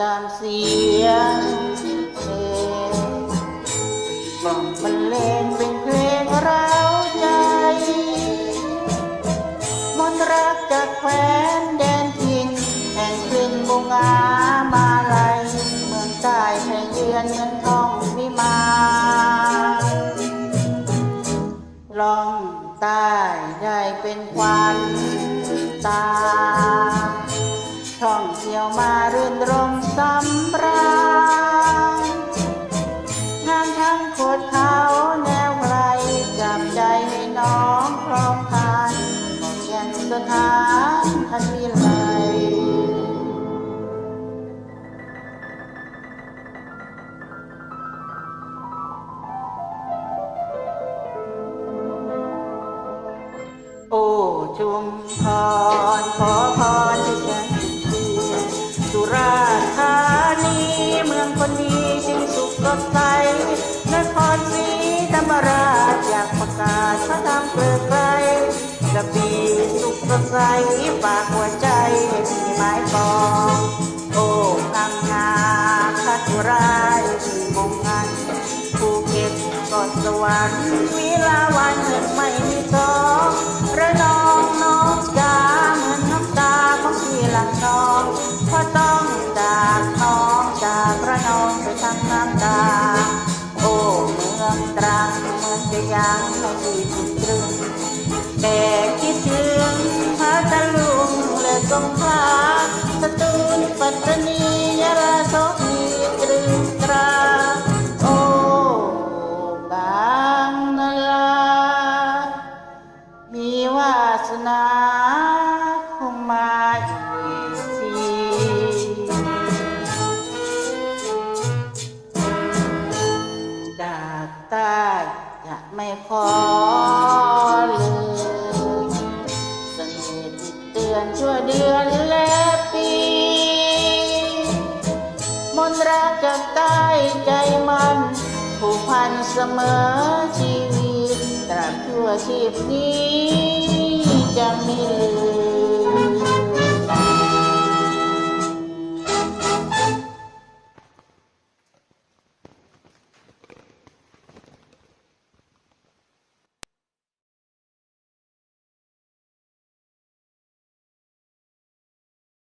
ตานเสียงเพลงกล่อมบรรเลงเป็นเพลงเราใจ มนรักจากแคว้นแดนถิ่นแห่งกลิ่นบุงามาลัยเมืองใต้แห่งเยือนเงินทองวิมานลองใต้ได้เป็นควันตา องพร้อทานของแก่นสถานทันวิไลโอ้ชุมพรขอพรให้ฉันเพียงสุราษฎร์ธานีเมืองคนดีจึงสุขสดใสนครศรีธรรมราช กประกาศพระธรรมเกลือไกลกระบี่สุขสดใสฝากหัวใจให้พี่หมายปองโอ้พังงาคัตุรายที่มงงันภูเก็ตก็สวรรค์วิลาวันเงินไม่มีสองระนองน้องจ๋าเหมือนน้ำตาของพี่หลังน้องเพราะต้องจากน้องจากระนองไปทำน้ำตา องตรังเหมือนจะยังไม่ดีถึงตรึงแต่คิดถึงพัทลุงและสงขลาสตูลปัตตานียะลาโสมีตรึงตราโอ้บางนาลามีวาสนา ไม่ขอเลยเสน่ห์ติดเตือนชั่วเดือนและปี มนรักกับใต้ใจมันผูกพันเสมอชีวิตตราบชั่วชีพนี้จะไม่ลืม